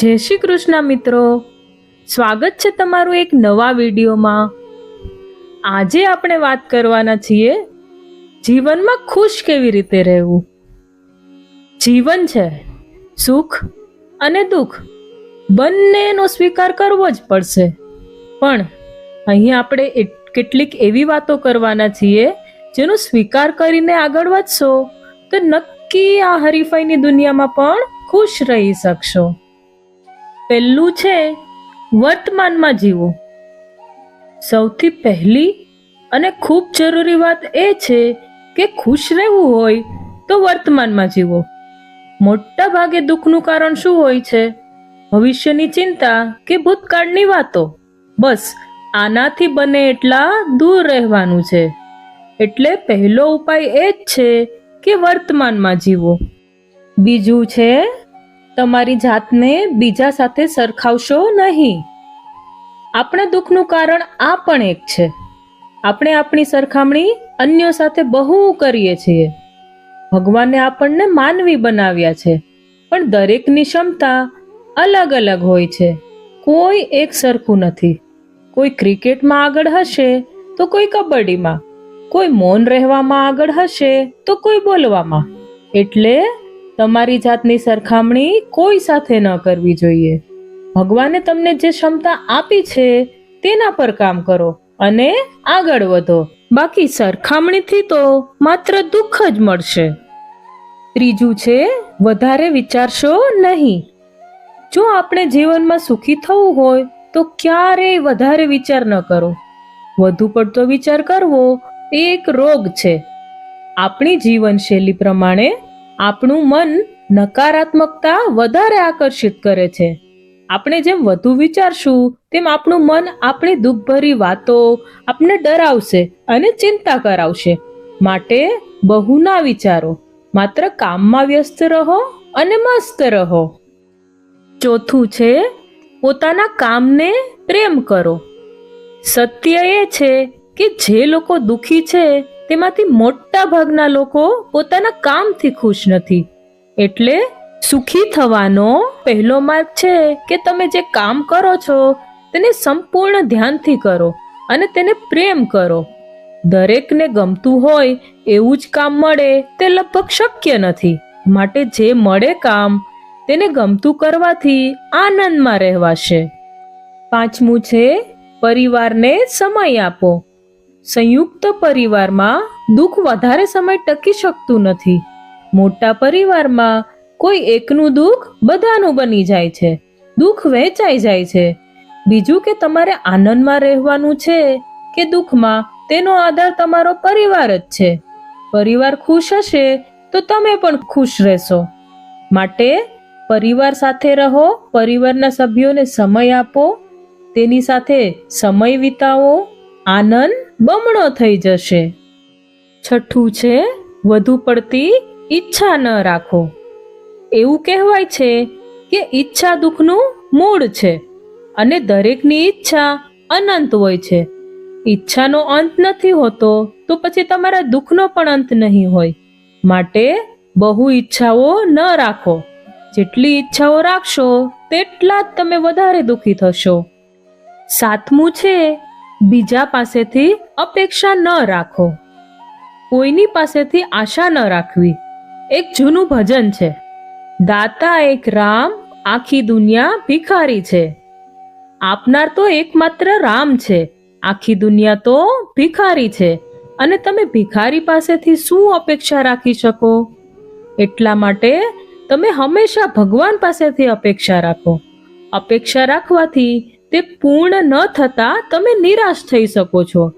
જય શ્રી કૃષ્ણ મિત્રો. સ્વાગત છે તમારું એક નવા વિડીયોમાં. આજે આપણે વાત કરવાના છીએ, જીવનમાં ખુશ કેવી રીતે રહેવું? જીવન છે, સુખ અને દુઃખ બંનેનો સ્વીકાર કરવો જ પડશે. પણ અહીં આપણે કેટલીક એવી વાતો કરવાના છીએ, જેનો સ્વીકાર કરીને આગળ વધશો તો નક્કી આ હરીફાઈની દુનિયામાં પણ ખુશ રહી શકશો. પહેલું છે વર્તમાનમાં જીવો. સૌથી પહેલી અને ખૂબ જરૂરી વાત એ છે કે ખુશ રહેવું હોય તો વર્તમાનમાં જીવો. મોટા ભાગે દુઃખનું કારણ શું હોય છે? ભવિષ્યની ચિંતા કે ભૂતકાળની વાતો? બસ, આનાથી બને એટલા દૂર રહેવાનું છે. એટલે પહેલો ઉપાય એ જ છે કે વર્તમાનમાં જીવો. બીજું છે તમારી જાતને બીજા સાથે સરખાવશો નહીં. આપણા દુઃખનું કારણ આ પણ એક છે. આપણે આપણી સરખામણી અન્યો સાથે બહુ કરીએ છીએ. ભગવાને આપણને માનવી બનાવ્યા છે, પણ દરેકની ક્ષમતા અલગ અલગ હોય છે. કોઈ એક સરખું નથી. કોઈ ક્રિકેટમાં આગળ હશે તો કોઈ કબડ્ડીમાં. કોઈ મૌન રહેવામાં આગળ હશે તો કોઈ બોલવામાં. એટલે તમારી જાતની સરખામણી કોઈ સાથે ન કરવી જોઈએ. ભગવાને તમને જે ક્ષમતા આપી છે, તેના પર કામ કરો અને આગળ વધો. બાકી સરખામણીથી તો માત્ર દુઃખ જ મળશે. ત્રીજું છે, વધારે વિચારશો નહીં. જો આપણે જીવનમાં સુખી થવું હોય, તો ક્યારેય વધારે વિચાર ન કરો. વધુ પડતો વિચાર કરવો એ એક રોગ છે. આપણી જીવનશૈલી પ્રમાણે આપણું મન નકારાત્મકતા વધારે આકર્ષિત કરે છે. આપણે જેમ વધુ વિચારશું, તેમ આપણું મન આપણી દુઃખભરી વાતો આપણે ડરાવશે અને ચિંતા કરાવશે. માટે બહુ ના વિચારો, માત્ર કામમાં વ્યસ્ત રહો અને મસ્ત રહો. ચોથું છે, પોતાના કામને પ્રેમ કરો. સત્ય એ છે કે જે લોકો દુઃખી છે તેમાંથી મોટા ભાગના લોકો પોતાના કામથી ખુશ નથી. એટલે સુખી થવાનો પહેલો માર્ગ છે કે તમે જે કામ કરો છો, તેને સંપૂર્ણ ધ્યાનથી કરો અને તેને પ્રેમ કરો. દરેકને ગમતું હોય એવું જ કામ મળે તે લગભગ શક્ય નથી. માટે જે મળે કામ, તેને ગમતું કરવાથી આનંદમાં રહેવાશે. પાંચમું છે, પરિવારને સમય આપો. સંયુક્ત પરિવારમાં દુઃખ વધારે સમય ટકી શકતું નથી. મોટા પરિવારમાં કોઈ એકનું દુઃખ બધાનું બની જાય છે. દુઃખ વહેંચાઈ જાય છે. બીજું કે તમારે આનંદમાં રહેવાનું છે કે દુઃખમાં, તેનો આધાર તમારો પરિવાર જ છે. પરિવાર ખુશ હશે તો તમે પણ ખુશ રહેશો. માટે પરિવાર સાથે રહો, પરિવારના સભ્યોને સમય આપો, તેની સાથે સમય વિતાવો, આનંદ બમણો થઈ જશે. છઠ્ઠું છે, વધુ પડતી ઈચ્છા ન રાખો. એવું કહેવાય છે કે ઈચ્છા દુઃખનું મૂળ છે અને દરેકની ઈચ્છા અનંત હોય છે. ઈચ્છાનો અંત નથી હોતો તો પછી તમારા દુઃખનો પણ અંત નહીં હોય. માટે બહુ ઈચ્છાઓ ન રાખો. જેટલી ઈચ્છાઓ રાખશો, તેટલા જ તમે વધારે દુઃખી થશો. સાતમું છે બીજા પાસેથી અપેક્ષા ન રાખો. કોઈની પાસેથી આશા ન રાખવી. એક જૂનું ભજન છે. દાતા એક રામ, આખી દુનિયા ભિખારી છે. આપનાર તો એકમાત્ર રામ છે. આખી દુનિયા તો ભિખારી છે. અને તમે ભિખારી પાસેથી શું અપેક્ષા રાખી શકો? એટલા માટે તમે હંમેશા ભગવાન પાસેથી અપેક્ષા રાખો. અપેક્ષા રાખવાથી તે પૂર્ણ ન થતા તમે નિરાશ થઈ શકો છો.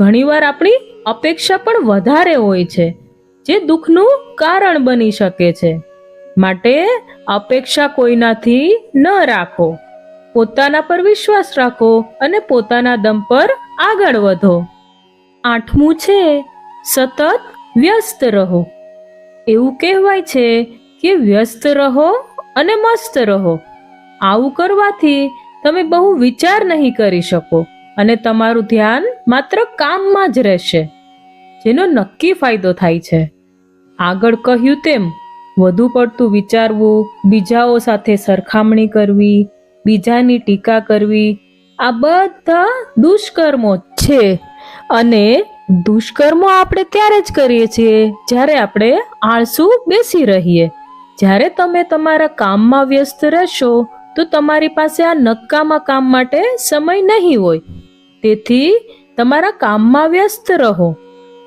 ઘણીવાર આપણી અપેક્ષા પણ વધારે હોય છે, જે દુઃખનું કારણ બની શકે છે. માટે અપેક્ષા કોઈનાથી ન રાખો. પોતાના પર વિશ્વાસ રાખો અને પોતાના દમ પર આગળ વધો. આઠમું છે, સતત વ્યસ્ત રહો. એવું કહેવાય છે કે વ્યસ્ત રહો અને મસ્ત રહો. આવું કરવાથી તમે બહુ વિચાર નહીં કરી શકો અને તમારું ધ્યાન માત્ર કામમાં જ રહેશે, જેનો નક્કી ફાયદો થાય છે. આગળ કહ્યું તેમ, વધુ પડતું વિચારવું, બીજાઓ સાથે સરખામણી કરવી, બીજાની ટીકા કરવી, આ બધા દુષ્કર્મો છે. અને દુષ્કર્મો આપણે ત્યારે જ કરીએ છીએ જ્યારે આપણે આળસુ બેસી રહીએ. જ્યારે તમે તમારા કામમાં વ્યસ્ત રહેશો તો તમારી પાસે આ નકામા કામ માટે સમય નહીં હોય. તેથી તમારા કામમાં વ્યસ્ત રહો.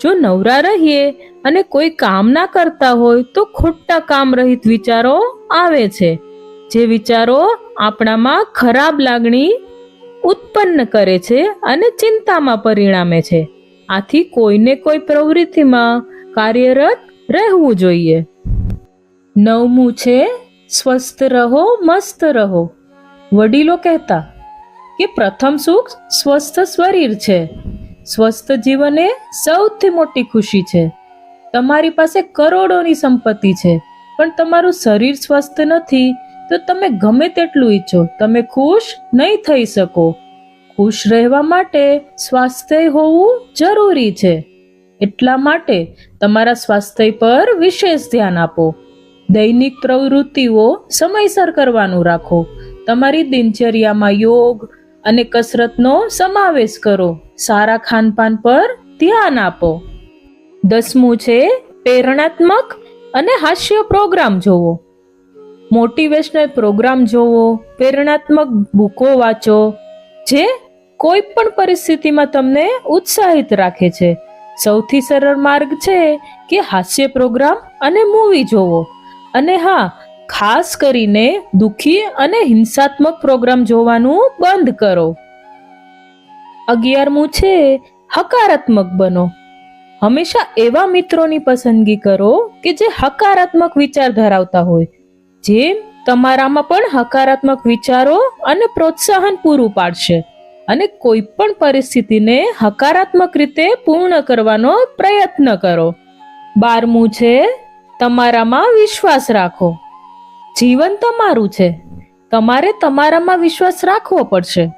જો નવરા રહીએ અને કોઈ કામ ના કરતા હોય તો ખોટા કામ રહિત વિચારો આવે છે. જે વિચારો આપણામાં ખરાબ લાગણી ઉત્પન્ન કરે છે અને ચિંતામાં પરિણામે છે. આથી કોઈને કોઈ પ્રવૃત્તિમાં કાર્યરત રહેવું જોઈએ. નવમું છે સ્વસ્થ રહો, મસ્ત રહો. વડીલો કહેતા કે પ્રથમ સુખ સ્વસ્થ શરીર છે. સ્વસ્થ જીવન સૌથી મોટી ખુશી છે. તમારી પાસે કરોડોની સંપત્તિ છે, પણ તમારું શરીર સ્વસ્થ નથી, તો તમે ગમે તેટલું ઈચ્છો, તમે ખુશ નહીં થઈ શકો. ખુશ રહેવા માટે સ્વાસ્થ્ય હોવું જરૂરી છે. એટલા માટે તમારા સ્વાસ્થ્ય પર વિશેષ ધ્યાન આપો. દૈનિક પ્રવૃત્તિઓ સમયસર કરવાનું રાખો. તમારી દિનચર્યામાં યોગ અને કસરતનો સમાવેશ કરો. સારા ખાનપાન પર ધ્યાન આપો. દસમું છે, પ્રેરણાત્મક અને હાસ્ય પ્રોગ્રામ જોવો. મોટિવેશનલ પ્રોગ્રામ જોવો. પ્રેરણાત્મક બુકો વાંચો, જે કોઈ પણ પરિસ્થિતિમાં તમને ઉત્સાહિત રાખે છે. સૌથી સરળ માર્ગ છે કે હાસ્ય પ્રોગ્રામ અને મૂવી જોવો. અને હા, ખાસ કરીને દુખી અને હિંસાત્મક પ્રોગ્રામ જોવાનું બંધ કરો. અગિયારમું છે, હકારાત્મક બનો. હંમેશા એવા મિત્રોની પસંદગી કરો કે જે હકારાત્મક વિચાર ધરાવતા હોય જેમ તમારામાં પણ હકારાત્મક વિચારો અને પ્રોત્સાહન પૂરું પાડશે અને કોઈ પણ પરિસ્થિતિને હકારાત્મક રીતે પૂર્ણ કરવાનો પ્રયત્ન કરો. બારમું છે તમારામાં વિશ્વાસ રાખો. જીવન તમારું છે. તમારે તમારામાં વિશ્વાસ રાખવો પડશે.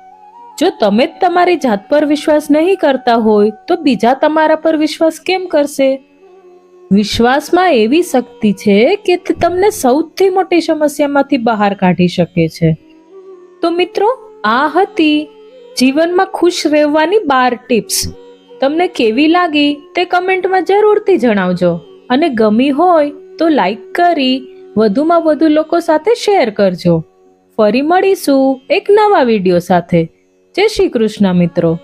જો તમે જ તમારી જાત પર વિશ્વાસ નહીં કરતા હોય, તો બીજા તમારા પર વિશ્વાસ કેમ કરશે? વિશ્વાસમાં એવી શક્તિ છે કે તે તમને સૌથી મોટી સમસ્યામાંથી બહાર કાઢી શકે છે. તો મિત્રો, આ હતી જીવનમાં ખુશ રહેવાની બાર ટિપ્સ. તમને કેવી લાગી તે કમેન્ટમાં જરૂરથી જણાવજો. અને ગમી હોય તો લાઈક કરી વધુમાં વધુ લોકો સાથે શેર કરજો. ફરી મળીશું એક નવા વીડિયો સાથે. જય શ્રી કૃષ્ણ મિત્રો.